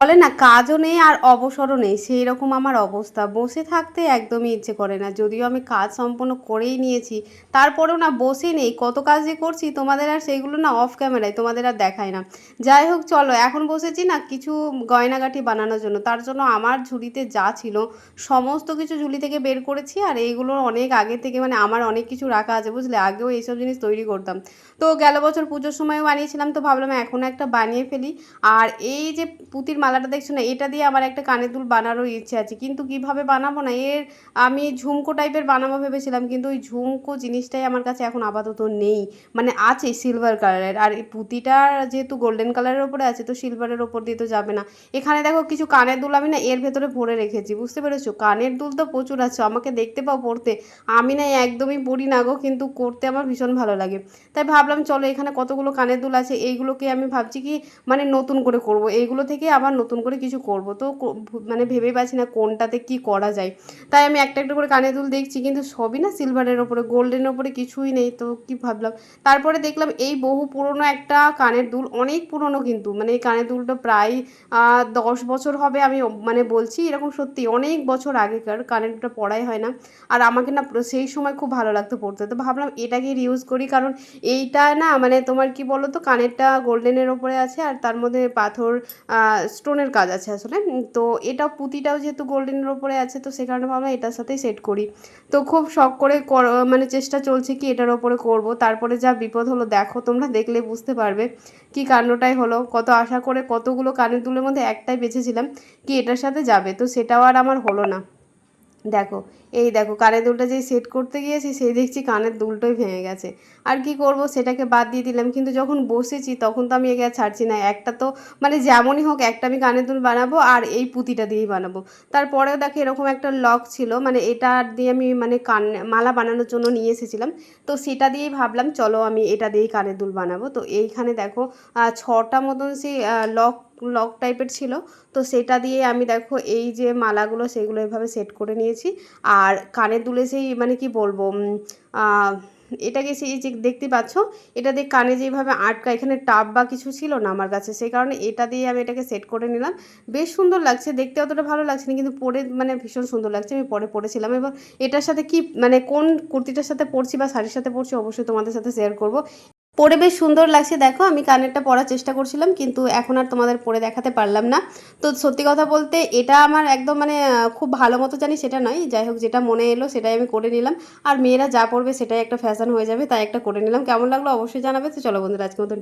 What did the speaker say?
বলে না, কাজও নেই আর অবসরও নেই সেই রকম আমার অবস্থা। বসে থাকতে একদমই ইচ্ছে করে না, যদিও আমি কাজ সম্পন্ন করেই নিয়েছি, তারপরেও না বসে নেই, কত কাজ যে করছি, তোমাদের আর সেইগুলো না অফ ক্যামেরায় তোমাদের আর দেখায় না। যাই হোক, চলো, এখন বসেছি না কিছু গয়নাগাটি বানানোর জন্য, তার জন্য আমার ঝুলিতে যা ছিল, সমস্ত কিছু ঝুলি থেকে বের করেছি, আর এইগুলো অনেক আগে থেকে মানে আমার অনেক কিছু রাখা আছে, বুঝলে? আগেও এইসব জিনিস তৈরি করতাম। তো গেল বছর পুজোর সময়ও বানিয়েছিলাম, তো ভাবলাম এখন একটা বানিয়ে ফেলি, আর এই যে পুঁতির মালাটা দেখছ না? এটা দিয়ে আমার একটা কানের দুল বানারও ইচ্ছে আছে। কিন্তু কীভাবে বানাবো না? এর আমি ঝুমকো টাইপের বানাবো ভেবেছিলাম, কিন্তু ওই ঝুমকো জিনিসটাই আমার কাছে এখন আপাতত নেই। মানে আছে সিলভার কালারের আর এই পুঁতিটা যেহেতু গোল্ডেন কালারের ওপরে আছে, তো সিলভারের ওপর দিয়ে তো যাবে না। এখানে দেখো কিছু কানের দুল আমি না এর ভেতরে ভরে রেখেছি, বুঝতে পেরেছ? কানের দুল তো প্রচুর আছে, আমাকে দেখতে পাও পড়তে। আমি না একদমই পড়ি না গো, কিন্তু করতে আমার ভীষণ ভালো লাগে। তাই ভাবলাম, চলো এখানে কতগুলো কানের দুল আছে, এইগুলোকে আমি ভাবছি কি মানে নতুন করে করব। এইগুলো থেকে আবার নতুন করে কিছু করব। তো মানে ভেবে পাচ্ছি না কোনটাতে কি করা যায়। তাই আমি একটা একটা করে কানের দুল দেখছি, কিন্তু সবই না সিলভারের ওপরে গোল্ডেনের ওপরে কিছুই নেই। তো কি ভাবলাম? তারপরে দেখলাম এই বহু পুরনো একটা কানের দুল, অনেক পুরনো কিন্তু। মানে এই কানের দুলটা প্রায় দশ বছর হবে আমি মানে বলছি, এরকম সত্যি অনেক বছর আগেকার কানের দুলটা পড়াই হয় না। আর আমাকে না সেই সময় খুব ভালো লাগতো পড়তে। তো ভাবলাম এটাকে ইউজ করি, কারণ এইটা না মানে তোমার কি বলো তো কানেরটা গোল্ডেনের ওপরে আছে আর তার মধ্যে পাথর স্টোনের কাজ আছে আসলে। তো এটা পুঁতিটাও যেহেতু গোল্ডেনের ওপরে আছে, তো সে কারণে ভাবলাম এটার সাথেই সেট করি। তো খুব শখ করে মানে চেষ্টা চলছে কি এটার ওপরে করব। তারপরে যা বিপদ হলো দেখো, তোমরা দেখলে বুঝতে পারবে কি কাণ্ডটাই হলো। কত আশা করে কতগুলো কানের দুলের মধ্যে একটাই বেছেছিলাম কি এটার সাথে যাবে। তো সেটাও আর আমার হলো না। দেখো, এই দেখো, কানের দুলটা যেই সেট করতে গিয়েছি, সেই দেখছি কানের দুলটোই ভেঙে গেছে। আর কি করব, সেটাকে বাদ দিয়ে দিলাম। কিন্তু যখন বসেছি, তখন তো আমি একে ছাড়ছি না। একটা তো মানে যেমনই হোক, একটা আমি কানের দুল বানাবো আর এই পুঁতিটা দিয়েই বানাবো। তারপরেও দেখো, এরকম একটা লক ছিল। মানে এটা দিয়ে আমি মানে কান, মালা বানানোর জন্য নিয়ে এসেছিলাম। তো সেটা দিয়েই ভাবলাম, চলো আমি এটা দিয়েই কানের দুল বানাবো। তো এইখানে দেখো ছটা মতন সেই লক লক টাইপের ছিল। তো সেটা দিয়ে আমি দেখো এই যে মালাগুলো সেগুলো এভাবে সেট করে নিয়েছি। আর কানের দুলে সেই মানে কি বলব এটাকে সেই যে দেখতে পাচ্ছ? এটা দিয়ে কানে যেভাবে আটকা, এখানে টাব বা কিছু ছিল না আমার কাছে। সেই কারণে এটা দিয়ে আমি এটাকে সেট করে নিলাম। বেশ সুন্দর লাগছে, দেখতে অতটা ভালো লাগছে না কিন্তু পরে মানে ভীষণ সুন্দর লাগছে। আমি পরে পরেছিলাম এবার এটার সাথে কি মানে কোন কুর্তিটার সাথে পরছি বা শাড়ির সাথে পরছি অবশ্যই তোমাদের সাথে শেয়ার করব। পরে বেশ সুন্দর লাগছে। দেখো, আমি কানেরটা পরার চেষ্টা করছিলাম, কিন্তু এখন আর তোমাদের পরে দেখাতে পারলাম না। তো সত্যি কথা বলতে, এটা আমার একদম মানে খুব ভালো মতো জানি সেটা নয়। যাই হোক, যেটা মনে এলো সেটাই আমি করে নিলাম। আর মেয়েরা যা পড়বে সেটাই একটা ফ্যাশন হয়ে যাবে, তাই একটা করে নিলাম। কেমন লাগল অবশ্যই জানাবে। তো চলো বন্ধুরা আজকে মতন।